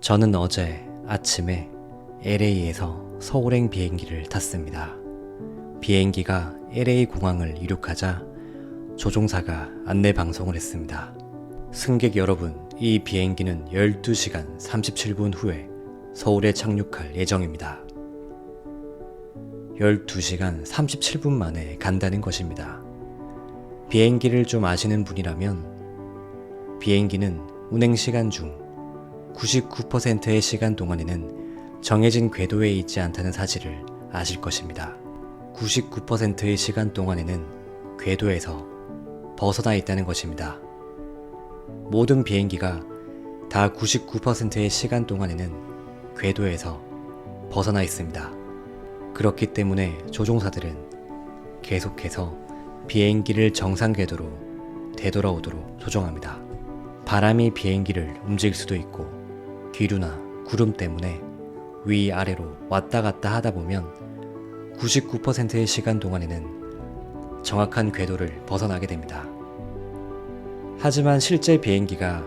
저는 어제 아침에 LA에서 서울행 비행기를 탔습니다. 비행기가 LA 공항을 이륙하자 조종사가 안내 방송을 했습니다. 승객 여러분, 이 비행기는 12시간 37분 후에 서울에 착륙할 예정입니다. 12시간 37분 만에 간다는 것입니다. 비행기를 좀 아시는 분이라면 비행기는 운행 시간 중 99%의 시간 동안에는 정해진 궤도에 있지 않다는 사실을 아실 것입니다. 99%의 시간 동안에는 궤도에서 벗어나 있다는 것입니다. 모든 비행기가 다 99%의 시간 동안에는 궤도에서 벗어나 있습니다. 그렇기 때문에 조종사들은 계속해서 비행기를 정상 궤도로 되돌아오도록 조정합니다. 바람이 비행기를 움직일 수도 있고 기류나 구름 때문에 위아래로 왔다 갔다 하다 보면 99%의 시간 동안에는 정확한 궤도를 벗어나게 됩니다. 하지만 실제 비행기가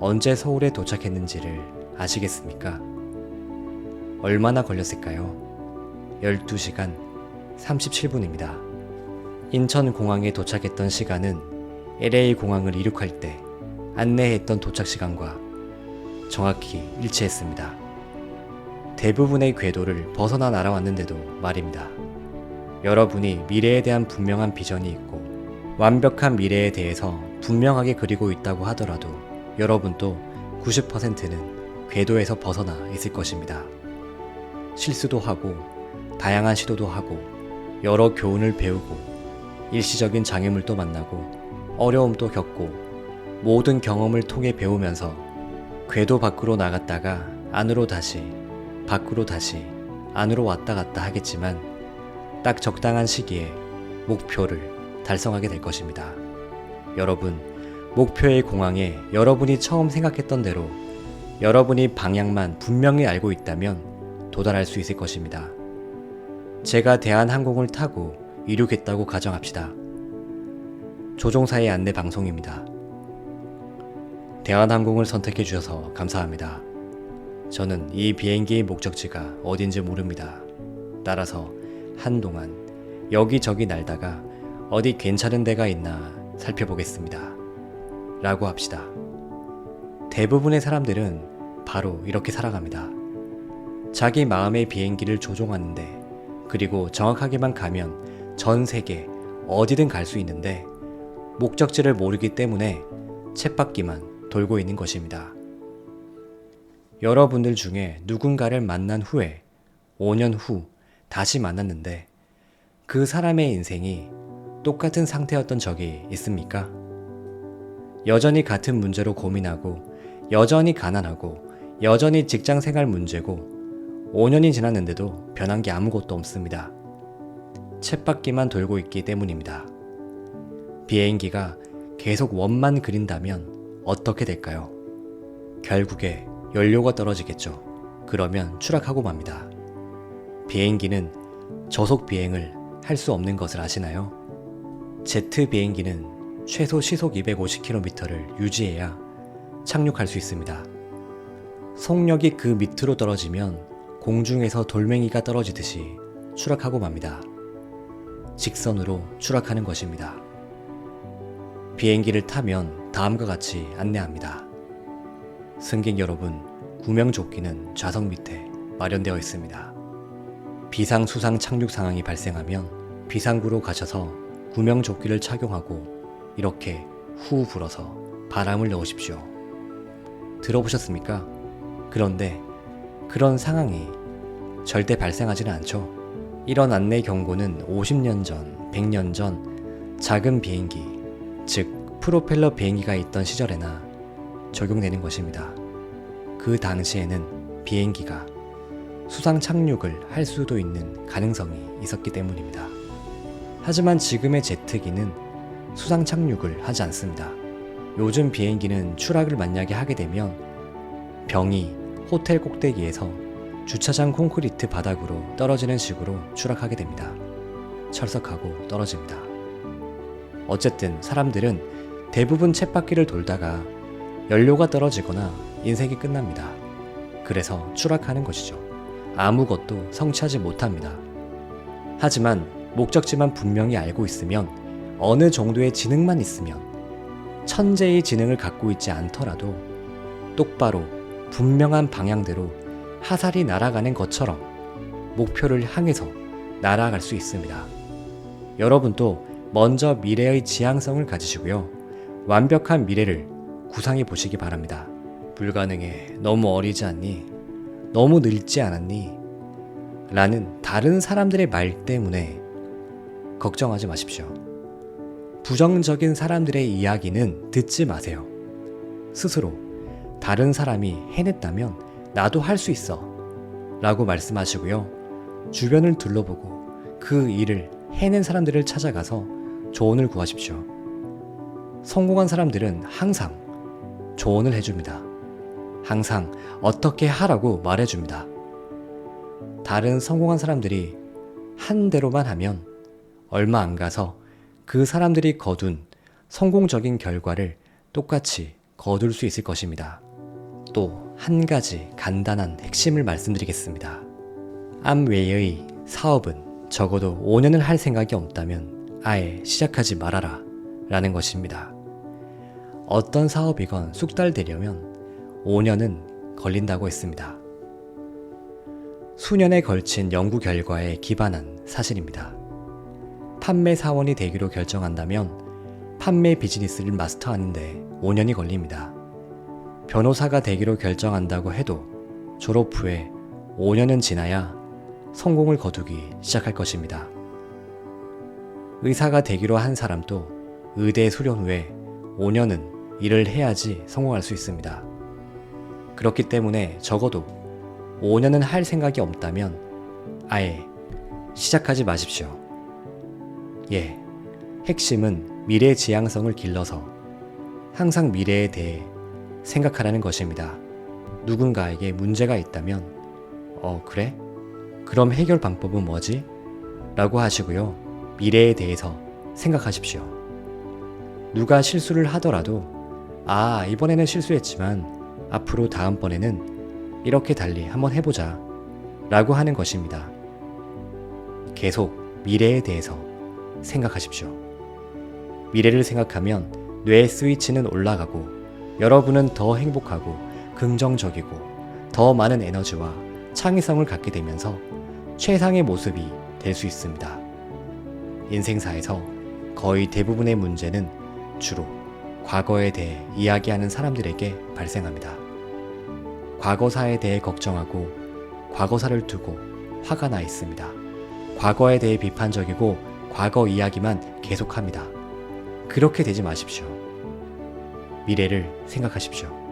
언제 서울에 도착했는지를 아시겠습니까? 얼마나 걸렸을까요? 12시간 37분입니다. 인천공항에 도착했던 시간은 LA 공항을 이륙할 때 안내했던 도착 시간과 정확히 일치했습니다. 대부분의 궤도를 벗어나 날아왔는데도 말입니다. 여러분이 미래에 대한 분명한 비전이 있고 완벽한 미래에 대해서 분명하게 그리고 있다고 하더라도 여러분도 90%는 궤도에서 벗어나 있을 것입니다. 실수도 하고 다양한 시도도 하고 여러 교훈을 배우고 일시적인 장애물도 만나고 어려움도 겪고 모든 경험을 통해 배우면서 궤도 밖으로 나갔다가 안으로 다시 밖으로 다시 안으로 왔다 갔다 하겠지만 딱 적당한 시기에 목표를 달성하게 될 것입니다. 여러분, 목표의 공항에 여러분이 처음 생각했던 대로 여러분이 방향만 분명히 알고 있다면 도달할 수 있을 것입니다. 제가 대한항공을 타고 이륙했다고 가정합시다. 조종사의 안내 방송입니다. 대한항공을 선택해 주셔서 감사합니다. 저는 이 비행기의 목적지가 어딘지 모릅니다. 따라서 한동안 여기저기 날다가 어디 괜찮은 데가 있나 살펴보겠습니다. 라고 합시다. 대부분의 사람들은 바로 이렇게 살아갑니다. 자기 마음의 비행기를 조종하는데 그리고 정확하게만 가면 전 세계 어디든 갈 수 있는데 목적지를 모르기 때문에 쳇바퀴만 돌고 있는 것입니다. 여러분들 중에 누군가를 만난 후에 5년 후 다시 만났는데 그 사람의 인생이 똑같은 상태였던 적이 있습니까? 여전히 같은 문제로 고민하고 여전히 가난하고 여전히 직장 생활 문제고 5년이 지났는데도 변한 게 아무것도 없습니다. 쳇바퀴만 돌고 있기 때문입니다. 비행기가 계속 원만 그린다면 어떻게 될까요? 결국에 연료가 떨어지겠죠. 그러면 추락하고 맙니다. 비행기는 저속 비행을 할 수 없는 것을 아시나요? 제트 비행기는 최소 시속 250km를 유지해야 착륙할 수 있습니다. 속력이 그 밑으로 떨어지면 공중에서 돌멩이가 떨어지듯이 추락하고 맙니다. 직선으로 추락하는 것입니다. 비행기를 타면 다음과 같이 안내합니다. 승객 여러분, 구명조끼는 좌석 밑에 마련되어 있습니다. 비상수상 착륙 상황이 발생하면 비상구로 가셔서 구명조끼를 착용하고 이렇게 후 불어서 바람을 넣으십시오. 들어보셨습니까? 그런데 그런 상황이 절대 발생하지는 않죠. 이런 안내 경고는 50년 전, 100년 전 작은 비행기, 즉 프로펠러 비행기가 있던 시절에나 적용되는 것입니다. 그 당시에는 비행기가 수상 착륙을 할 수도 있는 가능성이 있었기 때문입니다. 하지만 지금의 제트기는 수상 착륙을 하지 않습니다. 요즘 비행기는 추락을 만약에 하게 되면 병이 호텔 꼭대기에서 주차장 콘크리트 바닥으로 떨어지는 식으로 추락하게 됩니다. 철석하고 떨어집니다. 어쨌든 사람들은 대부분 쳇바퀴를 돌다가 연료가 떨어지거나 인생이 끝납니다. 그래서 추락하는 것이죠. 아무것도 성취하지 못합니다. 하지만 목적지만 분명히 알고 있으면 어느 정도의 지능만 있으면 천재의 지능을 갖고 있지 않더라도 똑바로 분명한 방향대로 화살이 날아가는 것처럼 목표를 향해서 날아갈 수 있습니다. 여러분도 먼저 미래의 지향성을 가지시고요. 완벽한 미래를 구상해 보시기 바랍니다. 불가능해. 너무 어리지 않니? 너무 늙지 않았니? 라는 다른 사람들의 말 때문에 걱정하지 마십시오. 부정적인 사람들의 이야기는 듣지 마세요. 스스로 다른 사람이 해냈다면 나도 할 수 있어. 라고 말씀하시고요. 주변을 둘러보고 그 일을 해낸 사람들을 찾아가서 조언을 구하십시오. 성공한 사람들은 항상 조언을 해줍니다. 항상 어떻게 하라고 말해줍니다. 다른 성공한 사람들이 한 대로만 하면 얼마 안 가서 그 사람들이 거둔 성공적인 결과를 똑같이 거둘 수 있을 것입니다. 또 한 가지 간단한 핵심을 말씀드리겠습니다. 암웨이의 사업은 적어도 5년을 할 생각이 없다면 아예 시작하지 말아라 라는 것입니다. 어떤 사업이건 쑥달되려면 5년은 걸린다고 했습니다. 수년에 걸친 연구 결과에 기반한 사실입니다. 판매 사원이 되기로 결정한다면 판매 비즈니스를 마스터하는데 5년이 걸립니다. 변호사가 되기로 결정한다고 해도 졸업 후에 5년은 지나야 성공을 거두기 시작할 것입니다. 의사가 되기로 한 사람도 의대 수련 후에 5년은 일을 해야지 성공할 수 있습니다. 그렇기 때문에 적어도 5년은 할 생각이 없다면 아예 시작하지 마십시오. 예, 핵심은 미래 지향성을 길러서 항상 미래에 대해 생각하라는 것입니다. 누군가에게 문제가 있다면, 어, 그래? 그럼 해결 방법은 뭐지? 라고 하시고요. 미래에 대해서 생각하십시오. 누가 실수를 하더라도, 아, 이번에는 실수했지만, 앞으로 다음번에는 이렇게 달리 한번 해보자. 라고 하는 것입니다. 계속 미래에 대해서 생각하십시오. 미래를 생각하면 뇌 스위치는 올라가고 여러분은 더 행복하고 긍정적이고 더 많은 에너지와 창의성을 갖게 되면서 최상의 모습이 될 수 있습니다. 인생사에서 거의 대부분의 문제는 주로 과거에 대해 이야기하는 사람들에게 발생합니다. 과거사에 대해 걱정하고 과거사를 두고 화가 나 있습니다. 과거에 대해 비판적이고 과거 이야기만 계속합니다. 그렇게 되지 마십시오. 미래를 생각하십시오.